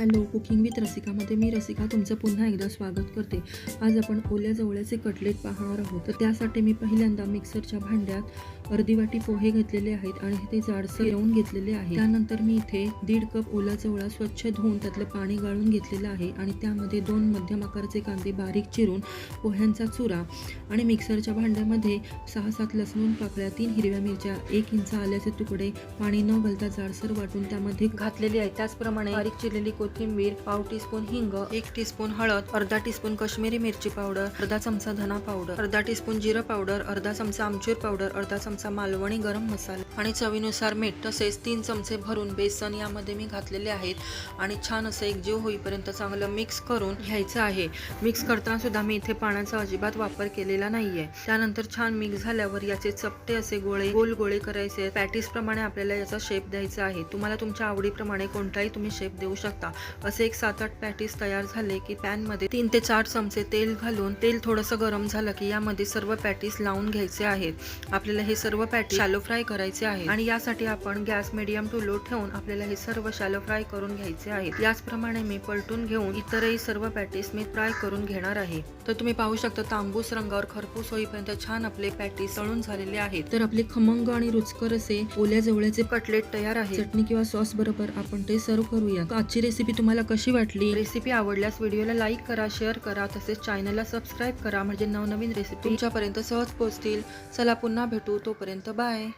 Hello cooking with रसिकामध्ये मी रसिका तुमचं पुन्हा एकदा स्वागत करते. आज आपण ओल्या जवळचे कटलेट पाहणार आहोत. तर त्यासाठी मी पहिल्यांदा मिक्सरच्या भांड्यात अर्धी वाटी पोहे घेतलेले आहेत आणि ते जाडसर येऊन घेतलेले आहे. त्यानंतर मी इथे दीड कप ओला जवळा स्वच्छ धुवून त्यातलं पाणी गाळून घेतलेलं आहे आणि त्यामध्ये दोन मध्यम आकाराचे कांदे बारीक चिरून पोह्यांचा चुरा आणि मिक्सरच्या भांड्यामध्ये सहा सात लसणून पाकळ्या तीन हिरव्या मिरच्या एक इंच आल्याचे तुकडे पाणी न घालता जाडसर वाटून त्यामध्ये घातलेले आहे. त्याचप्रमाणे बारीक चिरलेली कोथिंबीर पाव टीस्पून हिंग एक टीस्पून हळद अर्धा टीस्पून काश्मीरी मिरची पावडर अर्धा चमचा धना पावडर अर्धा टीस्पून जिरं पावडर अर्धा चमचा आमचूर पावडर अर्धा चमचा मालवणी गरम मसाला आणि चवीनुसार मीठ तसेच तीन चमचे भरून बेसन यामध्ये मी घातलेले आहेत आणि छान असं एकजीव होईपर्यंत चांगलं मिक्स करून घ्यायचं आहे. मिक्स करताना सुद्धा मी इथे पाण्याचा अजिबात वापर केलेला नाहीये. त्यानंतर छान मिक्स झाल्यावर याचे चपटे असे गोळे गोल गोळे करायचे. पॅटीस प्रमाणे आपल्याला याचा शेप द्यायचा आहे. तुम्हाला तुमच्या आवडीप्रमाणे कोणताही तुम्ही शेप देऊ शकता. असे एक सात आठ पॅटीस तयार झाले की पॅनमध्ये तीन ते चार चमचे तेल घालून तेल थोडंसं गरम झालं की यामध्ये सर्व पॅटीस लावून घ्यायचे आहेत. आपल्याला हे सर्व पॅटी शॅलो फ्राय करायचे आहे आणि यासाठी आपण गॅस मिडियम टू लो ठेवून आपल्याला हे सर्व शॅलो फ्राय करून घ्यायचे आहेत. याचप्रमाणे मी पलटून घेऊन इतरही सर्व पॅटीस मी फ्राय करून घेणार आहे. तर तुम्ही पाहू शकता तांबूस रंगावर खरपूस होईपर्यंत छान आपले पॅटीस तळून झालेले आहेत. तर आपले खमंग आणि रुचकर असे ओल्या जवळचे कटलेट तयार आहे. चटणी किंवा सॉस बरोबर आपण ते सर्व करूया. तर आजची रेसिपी तुम्हाला कशी वाटली? रेसिपी आवडल्यास व्हिडिओला लाईक करा शेअर करा तसेच चॅनलला सबस्क्राईब करा म्हणजे नवनवीन रेसिपी तुमच्यापर्यंत सहज पोहोचतील. चला पुन्हा भेटू तोपर्यंत बाय